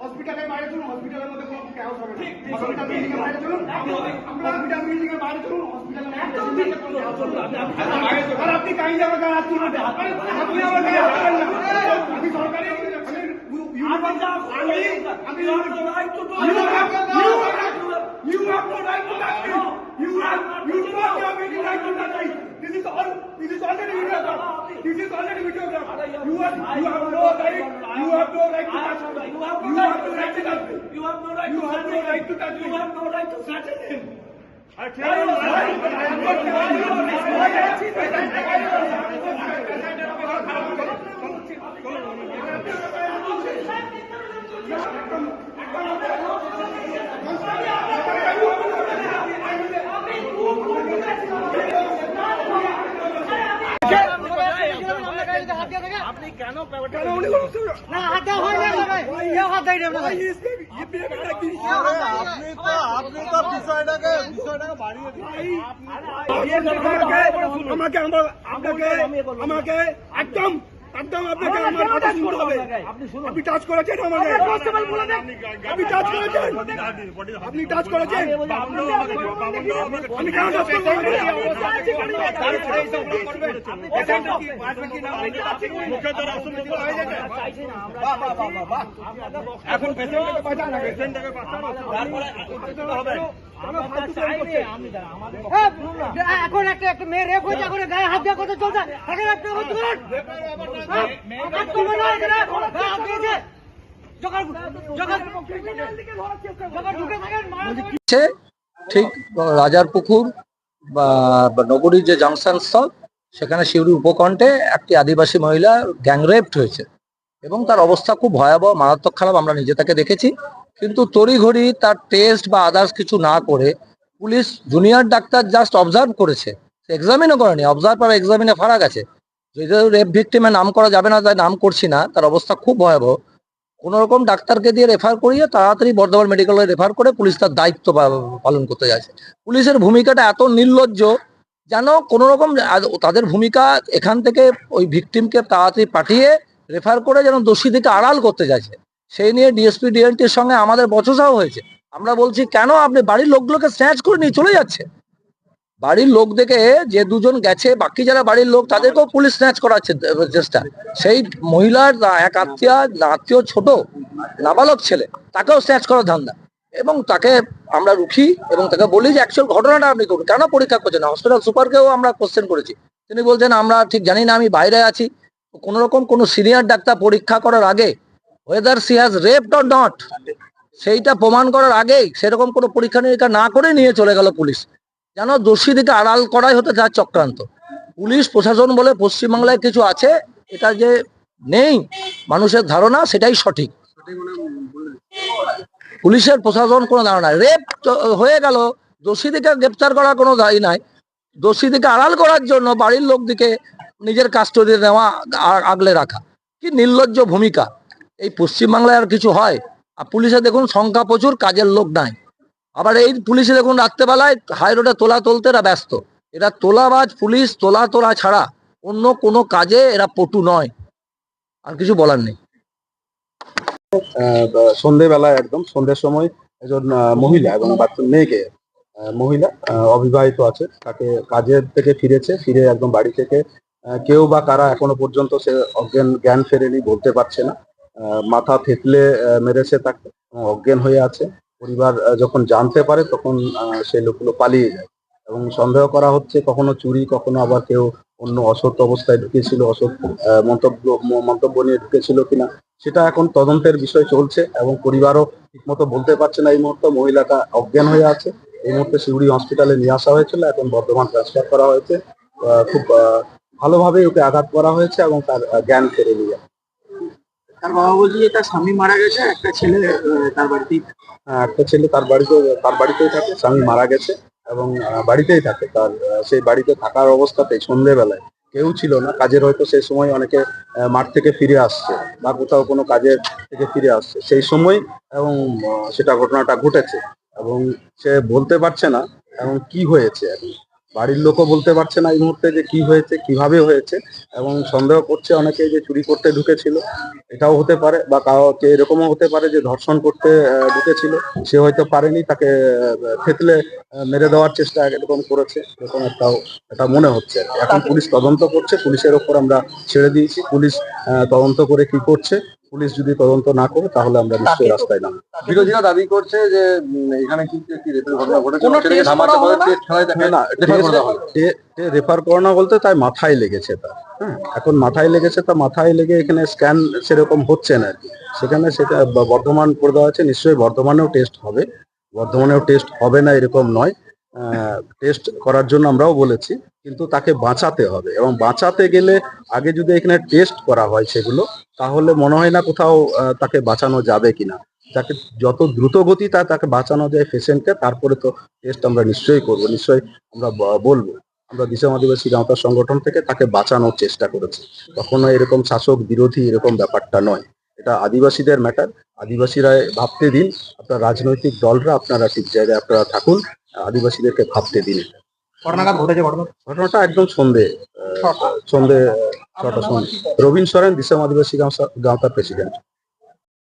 হসপিটালের বাইরে চলুন হসপিটালের মধ্যে কোনো হসপিটাল বিল্ডিং এর বাইরে চলুন হসপিটাল বিল্ডিং এর বাইরে চলুন আর আপনি আমার গায়ে হাত তুলবেন না। আপনি আমার গায়ে হাত তুলবেন না আমি সরকারি আমি to touch me. You have no right to touch me. You have you do not have any right to touch me. This is all this is already videographed. This is already videographed. You have you have no right you have no right to touch me. You have no right to touch me. You have no right You to have threaten no him. right to touch me. You have no right to threaten him. আপনি কেন কেন উনি না হাত দেওয়া হয় না কেউ হাত দেয়নি আমরা আপনি তো আপনি তো বিষয়টাকে বিষয়টাকে বাড়িয়ে দিচ্ছেন। আমাকে আমাকে আমাকে একদম একদম আপনাকে আমার কথা শুনতে হবে। আপনি টাচ করেছেন আমাকে। আপনি টাচ করেছেন। আপনি টাচ করেছেন। আমি কেন টাচ করব এখন পেশেন্টকে বাঁচান বাঁচান। এ, এখন একটা একটা মেয়ে রেপ হয়েছে এখন গায়ে হাত দেওয়া কথা চলছে। এখন একটা হ্যাঁ, হচ্ছে ঠিক রাজারপুকুর বা বা নগরীর যে জাংশন স্থল সেখানে শিউরি উপকণ্ঠে একটি আদিবাসী মহিলা গ্যাংরেপড হয়েছে। এবং তার অবস্থা খুব ভয়াবহ মারাত্মক খারাপ আমরা নিজে তাকে দেখেছি। কিন্তু তড়িঘড়ি তার টেস্ট বা আদার্স কিছু না করে police junior doctor just observe করেছে। এক্সামিনও করেনি অবজার্ভ আর এক্সামিনে ফারাক আছে। যদি রেপ ভিক্টিমে নাম করা যাবে না, তাই নাম করছি না, তার অবস্থা খুব ভয়াবহ। কোন রকম ডাক্তারকে দিয়ে রেফার করিয়ে তাড়াতাড়ি বর্ধমান মেডিকেলে রেফার করে পুলিশ তার দায়িত্ব পালন করতে যাচ্ছে। পুলিশের ভূমিকাটা এত নির্লজ্জ, যেন কোন রকম তাদের ভূমিকা এখান থেকে ওই ভিকটিমকে তাড়াতাড়ি পাঠিয়ে রেফার করে যেন দোষীদেরকে আড়াল করতে যাচ্ছে। সেই নিয়ে ডিএসপি ডিএনটির সঙ্গে আমাদের বচসাও হয়েছে। আমরা বলছি, কেন আপনি বাড়ির লোকগুলোকে স্ন্যাচ করে নিয়ে চলে যাচ্ছে বাড়ির লোক দেখে যে দুজন গেছে, বাকি যারা বাড়ির লোক, তাদেরকেও পুলিশ স্ন্যাচ করাচ্ছে চেষ্টা। সেই মহিলার এক আত্মীয় আত্মীয় ছোট, নাবালক ছেলে, তাকেও স্ন্যাচ করার ধান্দা। এবং তাকে আমরা রুখি এবং তাকে বলি যে অ্যাকচুয়াল ঘটনাটা আপনি করুন। কেন পরীক্ষা করছেন হসপিটাল সুপারকেও আমরা কোশ্চেন করেছি। তিনি বলছেন, আমরা ঠিক জানি না, আমি বাইরে আছি। কোন রকম কোনো সিনিয়র ডাক্তার পরীক্ষা করার আগে whether she has raped or not সেইটা প্রমাণ করার আগেই সেরকম কোনো পরীক্ষা নিরীক্ষা না করে নিয়ে চলে গেল পুলিশ। যেন দোষীদিকে আড়াল করাই হতে তার চক্রান্ত। পুলিশ, প্রশাসন বলে পশ্চিমবাংলায় কিছু আছে, এটা যে নেই, মানুষের ধারণা সেটাই সঠিক। পুলিশের, প্রশাসন কোনো ধারণা রেপ হয়ে গেল দোষীদিকে গ্রেপ্তার করার কোনো দায়ী নাই। দোষীদিকে আড়াল করার জন্য বাড়ির লোকদিকে নিজের কাস্টডি নেওয়া আগলে রাখা। কি নির্লজ্জ ভূমিকা। এই পশ্চিমবাংলায় আর কিছু হয়? আর পুলিশে দেখুন সংখ্যা প্রচুর, কাজের লোক নাই। আবার এই পুলিশে দেখুন রাত্রেবেলায় হাই রোডে তোলা তুলতে এরা ব্যস্ত। এরা তোলাবাজ, পুলিশ তোলা তোলা ছাড়া অন্য কোনো কাজে এরা পটু নয়। আর কিছু বলার নেই। সন্ধেবেলায় একদম, সন্ধ্যের সময় একজন মহিলা এবং বাচ্চা, মেয়েকে মহিলা অবিবাহিত আছে। তাকে কাজের থেকে ফিরেছে, ফিরে একদম বাড়ি থেকে কেউ বা কারা এখনও পর্যন্ত সে অজ্ঞান জ্ঞান ফেরেনি, বলতে পারছে না। মাথা থেতলে মেরেছে তাকে অজ্ঞান হয়ে আছে। পরিবার যখন জানতে পারে, তখন সেই লোকগুলো পালিয়ে যায়। এবং সন্দেহ করা হচ্ছে, কখনো চুরি, কখনো আবার কেউ অন্য অসৎ অবস্থায় ঢুকেছিল, অসৎ মন্তব্য মন্তব্য নিয়ে ঢুকেছিল কিনা, সেটা এখন তদন্তের বিষয় চলছে এবং পরিবারও ঠিকমতো বলতে পারছে না এই মুহূর্তে। মহিলাটা অজ্ঞান হয়ে আছে। এই মুহূর্তে শিউড়ি হসপিটালে নিয়ে আসা হয়েছিল। এখন বর্ধমান ট্রান্সফার করা হয়েছে। খুব ভালোভাবে ওকে আঘাত করা হয়েছে এবং তার জ্ঞান ফিরে নিয়ে তার বাবা বলছে যে তার স্বামী মারা গেছে, একটা ছেলে তার বাড়িতেই একটা ছেলে তার বাড়িতে তার বাড়িতেই থাকে, স্বামী মারা গেছে এবং বাড়িতেই থাকে। তার সেই বাড়িতে থাকার অবস্থাতেই সন্ধেবেলায় কেউ ছিল না। কাজের হয়তো সেই সময় অনেকে মাঠ থেকে ফিরে আসছে বা কোথাও কোনো কাজের থেকে ফিরে আসছে। সেই সময় এবং সেটা ঘটনাটা ঘটেছে এবং সে বলতে পারছে না এবং কি হয়েছে আর। বাড়ির লোকও বলতে পারছে না এই মুহূর্তে যে কি হয়েছে, কীভাবে হয়েছে এবং সন্দেহ করছে অনেকে যে চুরি করতে ঢুকেছিল। এটাও হতে পারে বা কাউকে এরকমও হতে পারে যে ধর্ষণ করতে ঢুকেছিল। সে হয়তো পারেনি, তাকে থেতলে মেরে দেওয়ার চেষ্টা এরকম করেছে, এরকম একটাও, এটা মনে হচ্ছে এখন পুলিশ তদন্ত করছে, পুলিশের ওপর আমরা ছেড়ে দিয়েছি। পুলিশ তদন্ত করে কি করছে পুলিশ যদি তদন্ত না করে তাহলে আমরা নিশ্চয়ই রাস্তায় নামবো। বিরোধীরা দাবি করছে যে এখানে কিন্তু একটি রেপের ঘটনা ঘটেছে না? রেফার করানো বলতে তাই মাথায় লেগেছে তার হ্যাঁ? এখন মাথায় লেগেছে তা মাথায় লেগে এখানে স্ক্যান সেরকম হচ্ছে না আর কি। সেখানে সেটা বর্ধমান করে দেওয়া আছে নিশ্চয়ই বর্ধমানেও টেস্ট হবে। বর্ধমানেও টেস্ট হবে না এরকম নয়। টেস্ট করার জন্য আমরাও বলেছি, কিন্তু তাকে বাঁচাতে হবে। এবং বাঁচাতে গেলে আগে যদি এখানে টেস্ট করা হয় সেগুলো, তাহলে মনে হয় না কোথাও তাকে বাঁচানো যাবে কিনা। তাকে যত দ্রুত গতি তা তাকে বাঁচানো যায় পেশেন্টকে তারপরে তো টেস্ট আমরা নিশ্চয়ই করব। নিশ্চয়ই আমরা বলব। আমরা দিশাম আদিবাসী গাঁওতা সংগঠন থেকে তাকে বাঁচানোর চেষ্টা করেছি। কখনো এরকম শাসক বিরোধী এরকম ব্যাপারটা নয়। এটা আদিবাসীদের ম্যাটার আদিবাসীরা ভাবতে দিন আপনার রাজনৈতিক দলরা আপনারা ঠিক জায়গায় আপনারা থাকুন আদিবাসীদেরকে ভাবতে দিন এটা। ঘটনাটা ঘটেছে ঘটনাটা একদম সন্ধে সন্ধে ছটা। সন্ধে রবীন সরেন দিশাম আদিবাসী গাঁওতা গাঁওতার প্রেসিডেন্ট